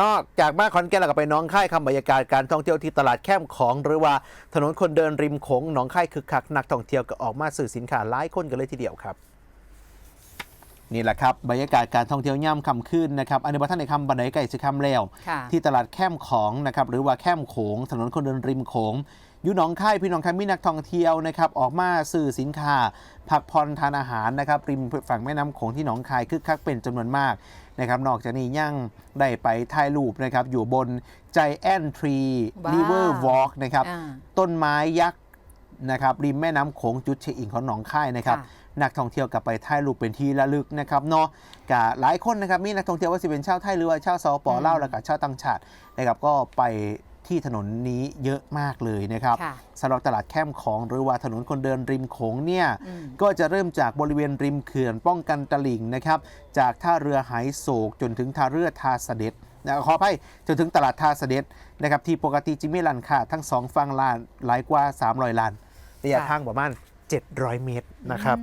นอกจากมาขอนแก่นแล้วก็ไปน้องค่ายคำบรรยากาศการท่องเที่ยวที่ตลาดแคมของ หรือว่าถนนคนเดินริมโขงหนองค่ายคึกคักนักท่องเที่ยวก็ออกมาสื่อสินค้าหลายคนกันเลยทีเดียวครับ นี่แหละครับบรรยากาศการท่องเที่ยวย่ำคำขึ้นนะครับอันนี้ว่าท่านในคำบันไดไก่สิคำแล้วค่ะที่ตลาดแคมป์ของนะครับหรือว่าแคมป์โขงถนนคนเดินริมโขงอยู่หนองค่ายพี่น้องครับมีนักท่องเที่ยวนะครับออกมาสื่อสินค้าพักผ่อนทานอาหารนะครับริมฝั่งแม่น้ำโขงที่หนองคายคึกคักเป็นจำนวนมากนะครับนอกจากนี้ยังได้ไปถ่ายรูปนะครับอยู่บนใจแอนทรีว้าวริเวอร์วอล์กนะครับอ่าต้นไม้ยักษ์นะครับริมแม่น้ำโขงจุดเช็คอินของหนองคายนะครับค่ะ นักท่องเที่ยวกลับไปถ่ายรูปเป็นที่ระลึกนะครับเนาะกะหลายคนนะครับมีนักท่องเที่ยวว่าสิเป็นชาวไทยหรือว่าชาวสปปลาวแล้วก็ชาวต่างชาตินะครับก็ไปที่ถนนนี้เยอะมากเลยนะครับค่ะสำหรับตลาดแคมป์ของหรือว่าถนนคนเดินริมโขงเนี่ยอืมก็จะเริ่มจากบริเวณริมเขื่อนป้องกันตลิ่งนะครับจากท่าเรือหายโศกจนถึงท่าเรือทาเสด็จนะขออภัยจนถึงตลาดท่าเสด็จนะครับที่ปกติจิมีลันค่าทั้งสองฝั่งลานหลายกว่า 300ล้านระยะค่ะทางประมาณ 700 เมตรนะครับ